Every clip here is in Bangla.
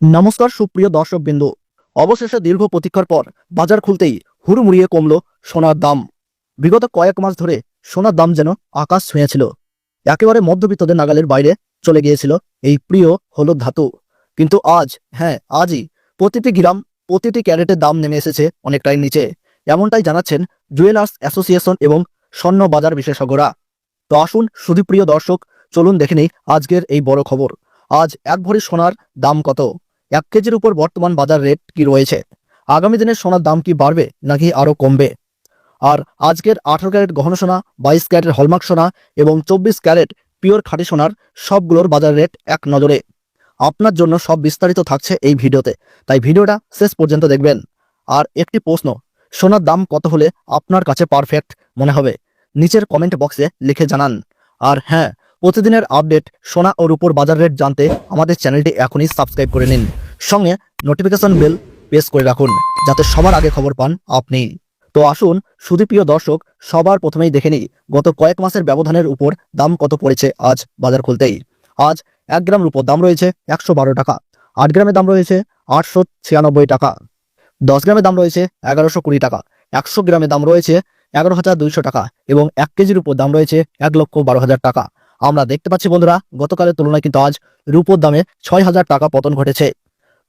নমস্কার, সুপ্রিয় দর্শক বিন্দু অবশেষে দীর্ঘ প্রতীক্ষার পর বাজার খুলতেই হুড়মুড়িয়ে কমল সোনার দাম। বিগত কয়েক মাস ধরে সোনার দাম যেন আকাশ ছুঁয়েছিল। একেবারে মধ্যবিত্তদের নাগালের বাইরে চলে গিয়েছিল এই প্রিয় হলুদ ধাতু। কিন্তু আজ হ্যাঁ আজই প্রতিটি গ্রাম, প্রতিটি ক্যারেটের দাম নেমে এসেছে অনেকটাই নিচে। এমনটাই জানাচ্ছেন জুয়েলার্স অ্যাসোসিয়েশন এবং স্বর্ণ বাজার বিশেষজ্ঞরা। তো আসুন সুদীপ্রিয় দর্শক, চলুন দেখে নিই আজকের এই বড় খবর। আজ এক ভরি সোনার দাম কত? এক কেজির উপর বর্তমান বাজার রেট কি রয়েছে? আগামী দিনে সোনার দাম কি বাড়বে নাকি আরও কমবে? আর আজকের আঠারো ক্যারেট গহনা সোনা, বাইশ ক্যারেটের হলমার্ক সোনা এবং চব্বিশ ক্যারেট পিওর খাঁটি সোনার সবগুলোর বাজার রেট এক নজরে। আপনার জন্য সব বিস্তারিত থাকছে এই ভিডিওতে, তাই ভিডিওটা শেষ পর্যন্ত দেখবেন। আর একটি প্রশ্ন, সোনার দাম কত হলে আপনার কাছে পারফেক্ট মনে হবে? নিচের কমেন্ট বক্সে লিখে জানান। আর হ্যাঁ প্রতিদিনের আপডেট, সোনা ও রূপোর বাজার রেট জানতে আমাদের চ্যানেলটি এখনই সাবস্ক্রাইব করে নিন। সঙ্গে নোটিফিকেশন বেল প্রেস করে রাখুন, যাতে সবার আগে খবর পান আপনি। তো আসুন, সুদীপ্রিয় দর্শক, সবার প্রথমেই দেখে নিই, গত কয়েক মাসের ব্যবধানের উপর দাম কত পড়েছে আজ বাজার খুলতেই? আজ এক গ্রাম রূপোর দাম রয়েছে একশো বারো টাকা, আট গ্রামের দাম রয়েছে আটশো ছিয়ানব্বই টাকা, দশ গ্রামের দাম রয়েছে এগারোশো কুড়ি টাকা, একশো গ্রামের দাম রয়েছে এগারো হাজার দুইশো টাকা এবং এক কেজির উপর দাম রয়েছে এক লক্ষ বারো হাজার টাকা। আমরা দেখতে পাচ্ছি বন্ধুরা, গতকালের তুলনায় কিন্তু আজ রূপোর দামে ছয় হাজার টাকা পতন ঘটেছে।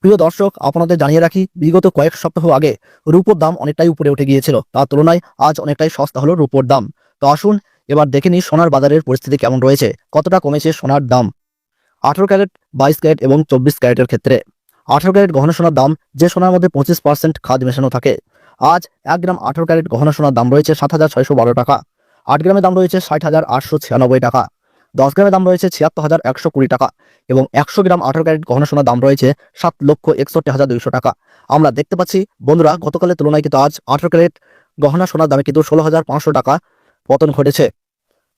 প্রিয় দর্শক, আপনাদের জানিয়ে রাখি, বিগত কয়েক সপ্তাহ আগে রূপোর দাম অনেকটাই উপরে উঠে গিয়েছিল। তার তুলনায় আজ অনেকটাই সস্তা হলো রূপোর দাম। তো আসুন, এবার দেখে নিই সোনার বাজারের পরিস্থিতি কেমন রয়েছে। কতটা কমেছে সোনার দাম? আঠারো ক্যারেট, বাইশ ক্যারেট এবং চব্বিশ ক্যারেটের ক্ষেত্রে। আঠারো ক্যারেট গহনা সোনার দাম যে সোনার মধ্যে পঁচিশ পার্সেন্ট খাদ মেশানো থাকে, আজ এক গ্রাম আঠারো ক্যারেট গহনা সোনার দাম রয়েছে সাত হাজার ছয়শো বারো টাকা। আট গ্রামের দাম রয়েছে ষাট হাজার আটশো ছিয়ানব্বই টাকা। দশ গ্রামের দাম রয়েছে ছিয়াত্তর হাজার একশো কুড়ি টাকা এবং একশো গ্রাম আঠারো ক্যারেট গহনা সোনার দাম রয়েছে সাত লক্ষ একষট্টি হাজার দুইশো টাকা। আমরা দেখতে পাচ্ছি, বন্ধুরা, গতকালের তুলনায় কিন্তু আজ আঠারো ক্যারেট গহনা সোনার দামে কিন্তু ষোলো হাজার পাঁচশো টাকা পতন ঘটেছে।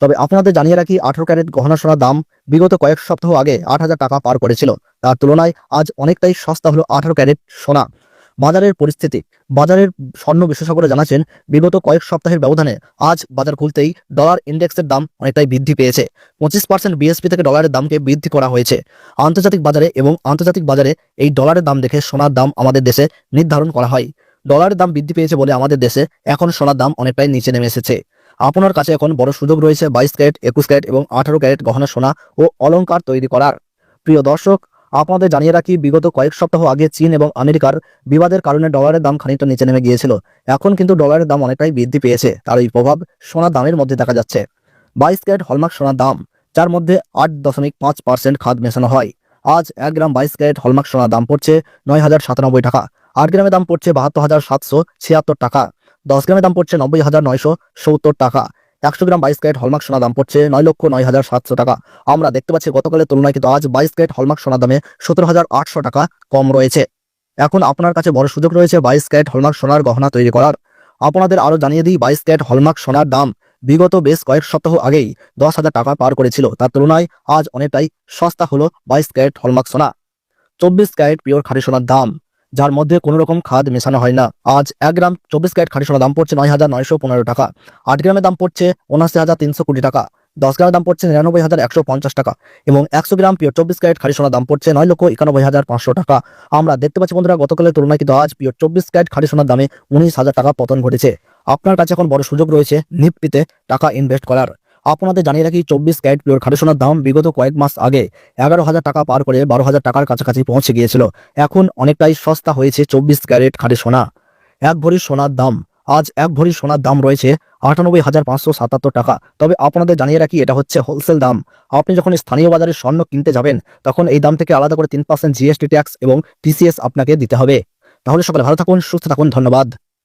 তবে আপনাদের জানিয়ে রাখি, আঠারো ক্যারেট গহনা সোনার দাম বিগত কয়েক সপ্তাহ আগে আট হাজার টাকা পার করেছিল। তার তুলনায় আজ অনেকটাই সস্তা হলো আঠারো ক্যারেট সোনা। বাজারের পরিস্থিতি। বাজারের স্বর্ণ বিশেষজ্ঞরা জানাচ্ছেন, বিগত কয়েক সপ্তাহের ব্যবধানে আজ বাজার খুলতেই ডলার ইন্ডেক্সের দাম অনেকটাই বৃদ্ধি পেয়েছে। পঁচিশ পার্সেন্ট বিএসপি থেকে ডলারের দামকে বৃদ্ধি করা হয়েছে। আন্তর্জাতিক বাজারে এবং আন্তর্জাতিক বাজারে এই ডলারের দাম দেখে সোনার দাম আমাদের দেশে নির্ধারণ করা হয়। ডলারের দাম বৃদ্ধি পেয়েছে বলে আমাদের দেশে এখন সোনার দাম অনেকটাই নিচে নেমে এসেছে। আপনার কাছে এখন বড় সুযোগ রয়েছে বাইশ ক্যারেট, একুশ ক্যারেট এবং আঠারো ক্যারেট গহনা সোনা ও অলংকার তৈরি করার। প্রিয় দর্শক আপনাদের জানিয়ে রাখি, বিগত কয়েক সপ্তাহ আগে চীন এবং আমেরিকার বিবাদের কারণে ডলারের দাম খানিকটা নিচে নেমে গিয়েছিল। এখন কিন্তু ডলারের দাম অনেকটাই বৃদ্ধি পেয়েছে। তার এই প্রভাব সোনার দামের মধ্যে দেখা যাচ্ছে। বাইশ ক্যারেট হলমার্ক সোনার দাম, যার মধ্যে আট দশমিক পাঁচ পার্সেন্ট খাদ মেশানো হয়। আজ এক গ্রাম বাইশ ক্যারেট হলমার্ক সোনার দাম পড়ছে নয় হাজার সাতানব্বই টাকা। আট গ্রামের দাম পড়ছে বাহাত্তর হাজার সাতশো ছিয়াত্তর টাকা। দশ গ্রামের দাম পড়ছে নব্বই হাজার নয়শো সত্তর টাকা। একশো গ্রাম বাইশ ক্যারেট হলমার্ক সোনা দাম পড়ছে নয় লক্ষ নয় হাজার সাতশো টাকা। আমরা দেখতে পাচ্ছি গতকালের তুলনায় কিন্তু আজ বাইশ ক্যারেট হলমার্ক সোনা দামে সতেরো হাজার আটশো টাকা কম রয়েছে। এখন আপনার কাছে বড় সুযোগ রয়েছে বাইশ ক্যারেট হলমার্ক সোনার গহনা তৈরি করার। আপনাদের আরও জানিয়ে দিই, বাইশ ক্যারেট হলমার্ক সোনার দাম বিগত বেশ কয়েক সপ্তাহ আগেই দশ হাজার টাকা পার করেছিল। তার তুলনায় আজ অনেকটাই সস্তা হলো বাইশ ক্যারেট হলমার্ক সোনা। চব্বিশ ক্যারেট পিওর খাঁটি সোনার দাম। যার মধ্যে কোনো রকম খাদ মেশানো হয় না। আজ এক গ্রাম চব্বিশ ক্যারেট খাঁটি সোনার দাম পড়ছে নয় হাজার নয়শো পনেরো টাকা। আট গ্রামের দাম পড়ছে উনআশি হাজার তিনশো কোটি টাকা। দশ গ্রামের দাম পড়ছে নিরানব্বই হাজার একশো পঞ্চাশ টাকা এবং একশো গ্রাম পিওর চব্বিশ ক্যারেট খাঁটি সোনার দাম পড়ছে নয় লক্ষ একানব্বই হাজার পাঁচশো টাকা। আমরা দেখতে পাচ্ছি বন্ধুরা, গতকালের তুলনায় কিন্তু আজ পিওর চব্বিশ ক্যারেট খাঁটি সোনার দামে উনিশ হাজার টাকা পতন ঘটেছে। আপনার কাছে এখন বড় সুযোগ রয়েছে নিফটিতে টাকা ইনভেস্ট করার। আপনাদের জানিয়ে রাখি, চব্বিশ ক্যারেট পিওর খাঁটি সোনার দাম বিগত কয়েক মাস আগে এগারো হাজার টাকা পার করে বারো হাজার টাকার কাছাকাছি পৌঁছে গিয়েছিল। এখন অনেকটাই সস্তা হয়েছে চব্বিশ ক্যারেট খাঁটি সোনা। এক ভরি সোনার দাম, আজ এক ভরি সোনার দাম রয়েছে আটানব্বই হাজার পাঁচশো সাতাত্তর টাকা। তবে আপনাদের জানিয়ে রাখি, এটা হচ্ছে হোলসেল দাম। আপনি যখন স্থানীয় বাজারে স্বর্ণ কিনতে যাবেন, তখন এই দাম থেকে আলাদা করে তিন পার্সেন্ট জিএসটি ট্যাক্স এবং টিসিএস আপনাকে দিতে হবে। তাহলে সকালে ভালো থাকুন, সুস্থ থাকুন, ধন্যবাদ।